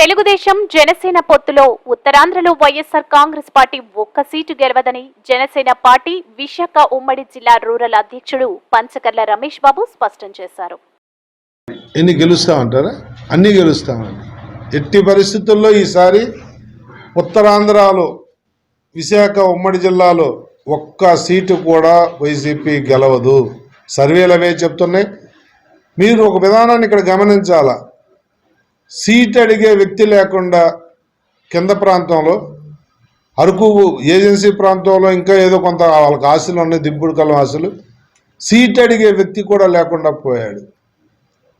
తెలుగుదేశం జనసేన పొత్తులో ఉత్తరాంధ్రలో YSR Congress party ఒక్క సీటు గెలవదని జనసేన పార్టీ విశాఖ ఉమ్మడి జిల్లా రూరల్ అధ్యక్షుడు పంచకర్ల రమేష్ బాబు స్పష్టం చేశారు. ఎన్ని గెలుస్తామంటారా అన్నీ గెలుస్తామండి ఎట్టి పరిస్థితుల్లో ఈసారి ఉత్తరాంధ్రలో విశాఖ ఉమ్మడి జిల్లాలో ఒక్క సీటు కూడా వైసీపీ గెలవదు. సర్వేలు అవే చెప్తున్నాయి. మీరు ఒక విధానాన్ని ఇక్కడ గమనించాలా? సీట్ అడిగే వ్యక్తి లేకుండా కింద ప్రాంతంలో అరకు ఏజెన్సీ ప్రాంతంలో ఇంకా ఏదో కొంత వాళ్ళకి ఆశలు ఉన్నాయి దింపుడు కలం ఆశలు. సీట్ అడిగే వ్యక్తి కూడా లేకుండా పోయాడు.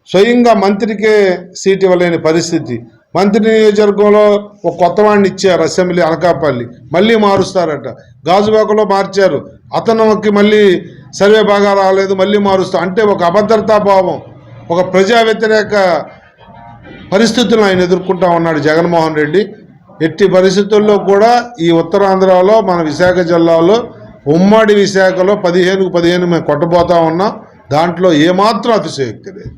స్వయంగా మంత్రికే సీట్ ఇవ్వలేని పరిస్థితి. మంత్రి నియోజకవర్గంలో ఒక కొత్త వాడిని ఇచ్చారు అసెంబ్లీ అనకాపల్లి. మళ్ళీ మారుస్తారట. గాజువాకలో మార్చారు. అతనికి మళ్ళీ సర్వే బాగా రాలేదు మళ్ళీ మారుస్తారు అంటే ఒక అభద్రతా భావం ఒక ప్రజా వ్యతిరేక పరిస్థితులను ఆయన ఎదుర్కొంటా ఉన్నాడు జగన్మోహన్ రెడ్డి. ఎట్టి పరిస్థితుల్లో కూడా ఈ ఉత్తరాంధ్రలో మన విశాఖ జిల్లాలో ఉమ్మడి విశాఖలో పదిహేనుకు పదిహేను మేము కొట్టబోతా ఉన్నాం. దాంట్లో ఏమాత్రం అతిశయోక్తి లేదు.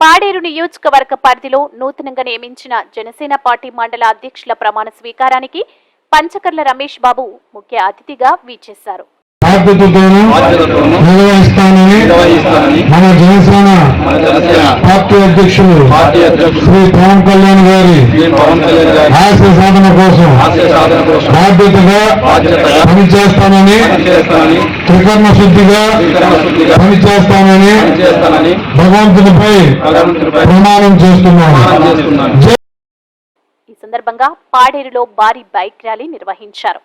పాడేరు నియోజకవర్గ పరిధిలో నూతనంగా నియమించిన జనసేన పార్టీ మండల అధ్యక్షుల ప్రమాణ స్వీకారానికి పంచకర్ల రమేష్ బాబు ముఖ్య అతిథిగా వీచేశారు బాధ్యతతోనూ నిర్వహిస్తానని మన జనసేన పార్టీ అధ్యక్షులు శ్రీ పవన్ కళ్యాణ్ గారి ఆశయ సాధన కోసం బాధ్యతగా పనిచేస్తానని త్రికరణ శుద్ధిగా పనిచేస్తానని భగవంతునిపై భగవంతుడిపై ప్రమాణం చేస్తున్నాను. ప్రమాణం చేస్తున్నాను. ఈ సందర్భంగా పాడేరులో భారీ బైక్ ర్యాలీ నిర్వహించారు.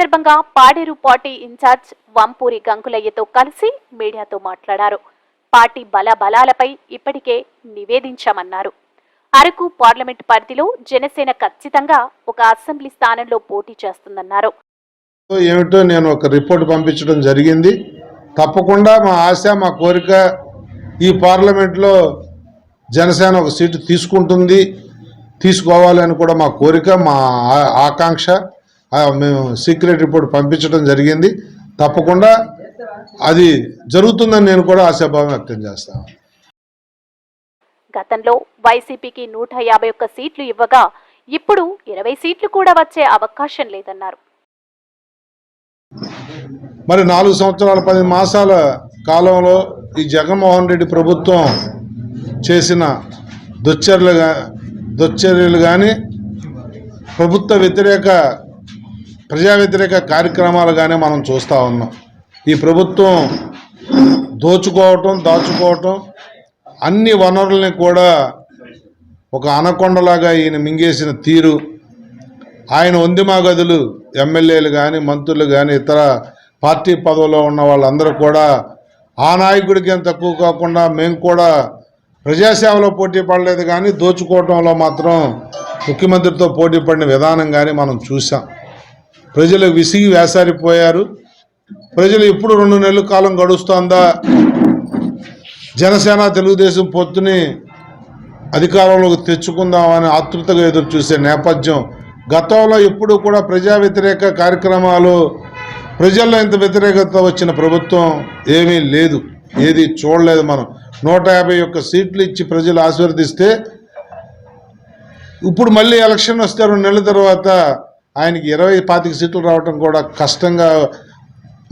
సందర్భంగా పాడేరు పార్టీ ఇన్ఛార్జ్ వంపూరి గంగులయ్యతో కలిసి మీడియాతో మాట్లాడారు. పార్టీ బల బలాలపై ఇప్పటికే నివేదించామన్నారు. అరకు పార్లమెంట్ పరిధిలో జనసేన ఖచ్చితంగా ఒక అసెంబ్లీ స్థానంలో పోటీ చేస్తుందన్నారు. ఏమిటో నేను ఒక రిపోర్ట్ పంపించడం జరిగింది. తప్పకుండా మా ఆశ మా కోరిక ఈ పార్లమెంట్లో జనసేన ఒక సీటు తీసుకుంటుంది. తీసుకోవాలని కూడా మా కోరిక మా ఆకాంక్ష. మేము సీక్రెట్ రిపోర్ట్ పంపించడం జరిగింది. తప్పకుండా అది జరుగుతుందని నేను కూడా ఆశాభావం వ్యక్తం చేస్తాను గతంలో వైసీపీకి నూట యాభై ఒక్క సీట్లు ఇవ్వగా ఇప్పుడు ఇరవై సీట్లు కూడా వచ్చే అవకాశం లేదన్నారు. మరి నాలుగు సంవత్సరాల పది మాసాల కాలంలో ఈ జగన్మోహన్ రెడ్డి ప్రభుత్వం చేసిన దుశ్చర్యలు దుశ్చర్యలు కానీ ప్రభుత్వ వ్యతిరేక ప్రజా వ్యతిరేక కార్యక్రమాలు కానీ మనం చూస్తూ ఉన్నాం. ఈ ప్రభుత్వం దోచుకోవటం దాచుకోవటం అన్ని వనరుల్ని కూడా ఒక అనకొండలాగా ఈయన మింగేసిన తీరు. ఆయన వందిమా గదులు ఎమ్మెల్యేలు కానీ మంత్రులు కానీ ఇతర పార్టీ పదవిలో ఉన్న వాళ్ళందరూ కూడా ఆ నాయకుడికి ఏం తక్కువ కాకుండా మేము కూడా ప్రజాసేవలో పోటీ పడలేదు కానీ దోచుకోవటంలో మాత్రం ముఖ్యమంత్రితో పోటీ పడిన విధానం కానీ మనం చూసాం ప్రజలు విసిగి వేసారిపోయారు. ప్రజలు ఇప్పుడు రెండు నెలల కాలం గడుస్తోందా? జనసేన తెలుగుదేశం పొత్తుని అధికారంలోకి తెచ్చుకుందామని ఆతృతగా ఎదురు చూసే నేపథ్యం గతంలో ఎప్పుడు కూడా ప్రజా వ్యతిరేక కార్యక్రమాలు ప్రజల్లో ఇంత వ్యతిరేకత వచ్చిన ప్రభుత్వం ఏమీ లేదు ఏది చూడలేదు మనం. నూట యాభై ఒక్క సీట్లు ఇచ్చి ప్రజలు ఆశీర్వదిస్తే ఇప్పుడు మళ్ళీ ఎలక్షన్ వస్తే రెండు నెలల తర్వాత ఆయనకి ఇరవై పాతిక సీట్లు రావటం కూడా కష్టంగా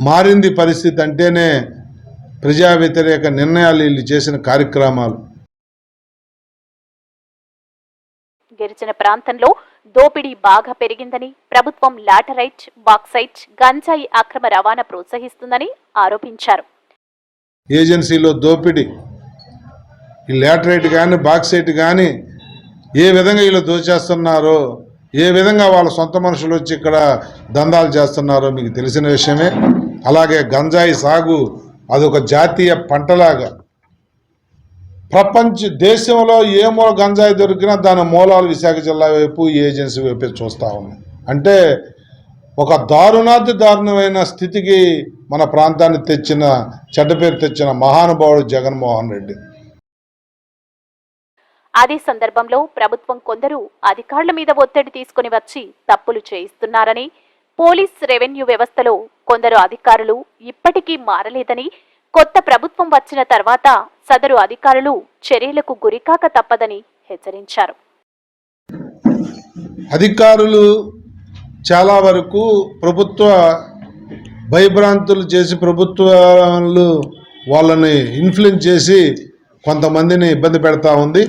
మారింది పరిస్థితి అంటేనే ప్రజా వ్యతిరేక నిర్ణయాలు వీళ్ళు చేసిన కార్యక్రమాలు. గిరిజన ప్రాంతంలో దోపిడీ బాగా పెరిగిందని ప్రభుత్వం లాటరైట్ బాక్సైట్ గంజాయి అక్రమ రవాణా ప్రోత్సహిస్తుందని ఆరోపించారు. ఏజెన్సీలో దోపిడీ ఈ లాటరైట్ కానీ బాక్సైట్ కానీ ఏ విధంగా వీళ్ళు దోచేస్తున్నారో ఏ విధంగా వాళ్ళ సొంత మనుషులు వచ్చి ఇక్కడ దందాలు చేస్తున్నారో మీకు తెలిసిన విషయమే. అలాగే గంజాయి సాగు అదొక జాతీయ పంటలాగా. ప్రపంచ దేశంలో ఏ మూల గంజాయి దొరికినా దాని మూలాలు విశాఖ జిల్లా వైపు ఏజెన్సీ వైపు చూస్తూ ఉన్నాయి అంటే ఒక దారుణాతి దారుణమైన స్థితికి మన ప్రాంతాన్ని తెచ్చిన చెడ్డ పేరు తెచ్చిన మహానుభావుడు జగన్మోహన్ రెడ్డి. అదే సందర్భంలో ప్రభుత్వం కొందరు అధికారుల మీద ఒత్తిడి తీసుకుని వచ్చి తప్పులు చేయిస్తున్నారని పోలీస్ రెవెన్యూ వ్యవస్థలో కొందరు అధికారులు ఇప్పటికీ మారలేదని కొత్త ప్రభుత్వం వచ్చిన తర్వాత సదరు అధికారులు చర్యలకు గురికాక తప్పదని హెచ్చరించారు. అధికారులు చాలా వరకు ప్రభుత్వ భయభ్రాంతులు చేసి ప్రభుత్వాలు వాళ్ళని ఇన్ఫ్లుయెన్స్ చేసి కొంతమందిని ఇబ్బంది పెడతా ఉంది.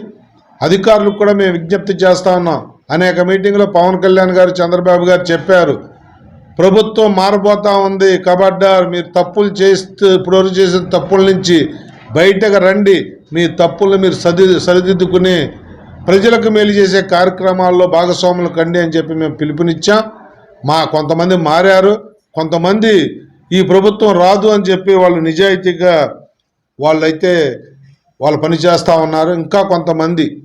అధికారులకు కూడా మేము విజ్ఞప్తి చేస్తా ఉన్నాం. అనేక మీటింగ్లో పవన్ కళ్యాణ్ గారు చంద్రబాబు గారు చెప్పారు. ప్రభుత్వం మారబోతా ఉంది. కబడ్డార్ మీరు తప్పులు చేస్తూ ఇప్పుడు చేసిన తప్పుల నుంచి బయటకు రండి. మీ తప్పులు మీరు సరి సరిదిద్దుకుని ప్రజలకు మేలు చేసే కార్యక్రమాల్లో భాగస్వాములు కండి అని చెప్పి మేము పిలుపునిచ్చాం. మా కొంతమంది మారారు. కొంతమంది ఈ ప్రభుత్వం రాదు అని చెప్పి వాళ్ళు నిజాయితీగా వాళ్ళైతే వాళ్ళు పని చేస్తూ ఉన్నారు. ఇంకా కొంతమంది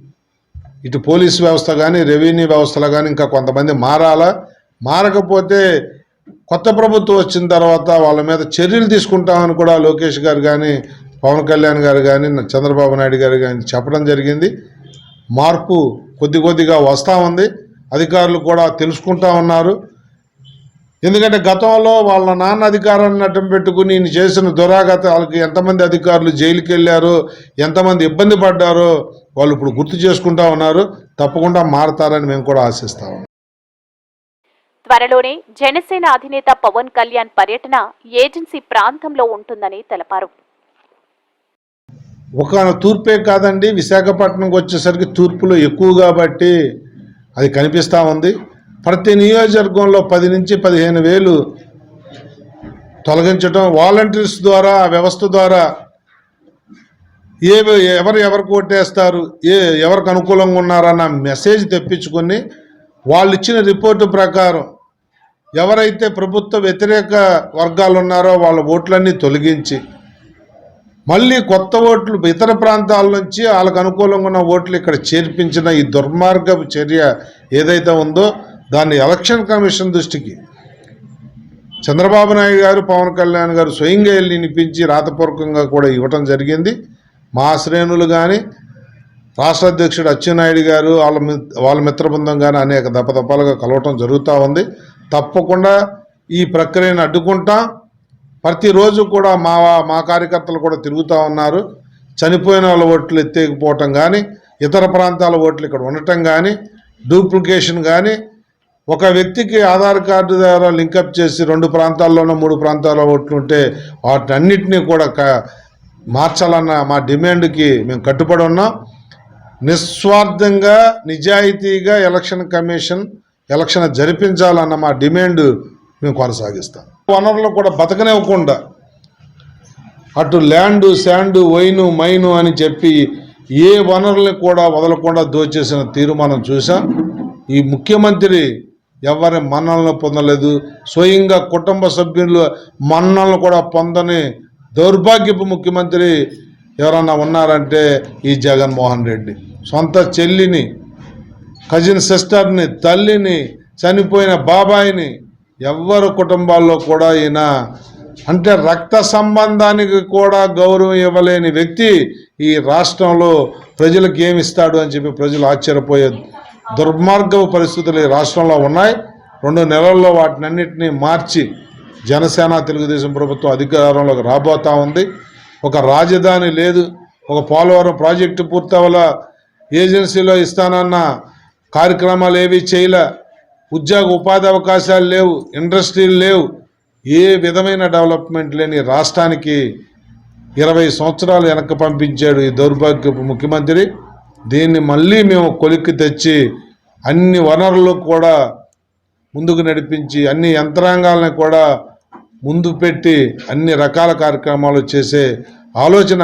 ఇటు పోలీస్ వ్యవస్థ కానీ రెవెన్యూ వ్యవస్థలో కానీ ఇంకా కొంతమంది మారాలా? మారకపోతే కొత్త ప్రభుత్వం వచ్చిన తర్వాత వాళ్ళ మీద చర్యలు తీసుకుంటామని కూడా లోకేష్ గారు కానీ పవన్ కళ్యాణ్ గారు కానీ చంద్రబాబు నాయుడు గారు కానీ చెప్పడం జరిగింది. మార్పు కొద్ది కొద్దిగా వస్తూ ఉంది. అధికారులు కూడా తెలుసుకుంటా ఉన్నారు. ఎందుకంటే గతంలో వాళ్ళ నాన్న అధికారాన్ని అడ్డం పెట్టుకుని చేసిన దురాగతాలకి ఎంతమంది అధికారులు జైలుకి వెళ్ళారో ఎంతమంది ఇబ్బంది పడ్డారో వాళ్ళు ఇప్పుడు గుర్తు చేసుకుంటా ఉన్నారు. తప్పకుండా మారతారని మేము కూడా ఆశిస్తాము త్వరలోనే జనసేన అధినేత పవన్ కళ్యాణ్ పర్యటన ఏజెన్సీ ప్రాంతంలో ఉంటుందని తెలిపారు. ఒక తూర్పే కాదండి విశాఖపట్నంకి వచ్చేసరికి తూర్పులో ఎక్కువ కాబట్టి అది కనిపిస్తూ ఉంది. ప్రతి నియోజకవర్గంలో పది నుంచి పదిహేను వేలు తొలగించడం వాలంటీర్స్ ద్వారా ఆ వ్యవస్థ ద్వారా ఏ ఎవరు ఎవరికి ఓటేస్తారు ఏ ఎవరికి అనుకూలంగా ఉన్నారన్న మెసేజ్ తెప్పించుకొని వాళ్ళు ఇచ్చిన రిపోర్టు ప్రకారం ఎవరైతే ప్రభుత్వ వ్యతిరేక వర్గాలు ఉన్నారో వాళ్ళ ఓట్లన్నీ తొలగించి మళ్ళీ కొత్త ఓట్లు ఇతర ప్రాంతాల నుంచి వాళ్ళకు అనుకూలంగా ఉన్న ఓట్లు ఇక్కడ చేర్పించిన ఈ దుర్మార్గపు చర్య ఏదైతే ఉందో దాన్ని ఎలక్షన్ కమిషన్ దృష్టికి చంద్రబాబు నాయుడు గారు పవన్ కళ్యాణ్ గారు స్వయంగా వెళ్ళి నిపించి రాతపూర్వకంగా కూడా ఇవ్వటం జరిగింది. మా శ్రేణులు కానీ రాష్ట్ర అధ్యక్షుడు అచ్చెన్నాయుడు గారు వాళ్ళ మి- వాళ్ళ మిత్రబృందం కానీ అనేక దపదపాలుగా కలవటం జరుగుతూ ఉంది. తప్పకుండా ఈ ప్రక్రియను అడ్డుకుంటాం. ప్రతిరోజు కూడా మా మా కార్యకర్తలు కూడా తిరుగుతూ ఉన్నారు. చనిపోయిన వాళ్ళ ఓట్లు ఎత్తేకపోవటం కానీ ఇతర ప్రాంతాల ఓట్లు ఇక్కడ ఉండటం కానీ డూప్లికేషన్ కానీ ఒక వ్యక్తికి ఆధార్ కార్డు ద్వారా లింకప్ చేసి రెండు ప్రాంతాల్లోనూ మూడు ప్రాంతాల్లో ఓట్లు ఉంటే వాటన్నిటినీ కూడా క- మార్చాలన్న మా డిమాండ్కి మేము కట్టుబడి ఉన్నాం. నిస్వార్థంగా నిజాయితీగా ఎలక్షన్ కమిషన్ ఎలక్షన్ జరిపించాలన్న మా డిమాండ్ మేము కొనసాగిస్తాం. వనరులు కూడా బతకనివ్వకుండా అటు ల్యాండు శాండు వైను మైను అని చెప్పి ఏ వనరుల్ని కూడా వదలకుండా దోచేసిన తీరు మనం చూసాం ఈ ముఖ్యమంత్రి ఎవరి మన్నలను పొందలేదు. స్వయంగా కుటుంబ సభ్యులు మన్నలను కూడా పొందని దౌర్భాగ్యపు ముఖ్యమంత్రి ఎవరన్నా ఉన్నారంటే ఈ జగన్మోహన్ రెడ్డి. సొంత చెల్లిని కజిన్ సిస్టర్ని తల్లిని చనిపోయిన బాబాయిని ఎవ్వరు కుటుంబాల్లో కూడా ఈయన అంటే రక్త సంబంధానికి కూడా గౌరవం ఇవ్వలేని వ్యక్తి ఈ రాష్ట్రంలో ప్రజలకు ఏమిస్తాడు అని చెప్పి ప్రజలు ఆశ్చర్యపోయారు దుర్మార్గపు పరిస్థితులు ఈ రాష్ట్రంలో ఉన్నాయి. రెండు నెలల్లో వాటినన్నింటినీ మార్చి జనసేన తెలుగుదేశం ప్రభుత్వం అధికారంలోకి రాబోతా ఉంది. ఒక రాజధాని లేదు. ఒక పోలవరం ప్రాజెక్టు పూర్తవల ఏజెన్సీలో ఇస్తానన్న కార్యక్రమాలు ఏవి చేయలే. ఉద్యోగ ఉపాధి అవకాశాలు లేవు. ఇండస్ట్రీలు లేవు. ఏ విధమైన డెవలప్మెంట్ లేని రాష్ట్రానికి ఇరవై సంవత్సరాలు వెనక్కి పంపించాడు ఈ దౌర్భాగ్యపు ముఖ్యమంత్రి. దీన్ని మళ్ళీ మేము కొలిక్కి తెచ్చి అన్ని వనరులు కూడా ముందుకు నడిపించి అన్ని యంత్రాంగాలని కూడా ముందు పెట్టి అన్ని రకాల కార్యక్రమాలు చేసే ఆలోచన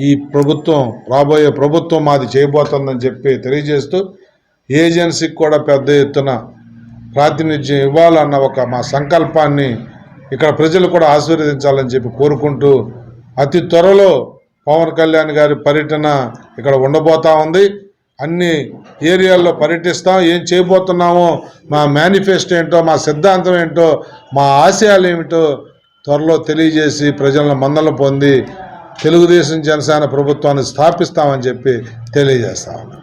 ఈ ప్రభుత్వం రాబోయే ప్రభుత్వం మాది చేయబోతుందని చెప్పి తెలియజేస్తూ ఏజెన్సీకి కూడా పెద్ద ఎత్తున ప్రాతినిధ్యం ఇవ్వాలన్న ఒక మా సంకల్పాన్ని ఇక్కడ ప్రజలు కూడా ఆశీర్వదించాలని చెప్పి కోరుకుంటూ అతి త్వరలో పవన్ కళ్యాణ్ గారి పర్యటన ఇక్కడ ఉండబోతా ఉంది. అన్ని ఏరియాల్లో పర్యటిస్తాం. ఏం చేయబోతున్నామో మా మేనిఫెస్టో ఏంటో మా సిద్ధాంతం ఏంటో మా ఆశయాలు ఏమిటో త్వరలో తెలియజేసి ప్రజలను మందలు పొంది తెలుగుదేశం జనసేన ప్రభుత్వాన్ని స్థాపిస్తామని చెప్పి తెలియజేస్తా ఉన్నాం.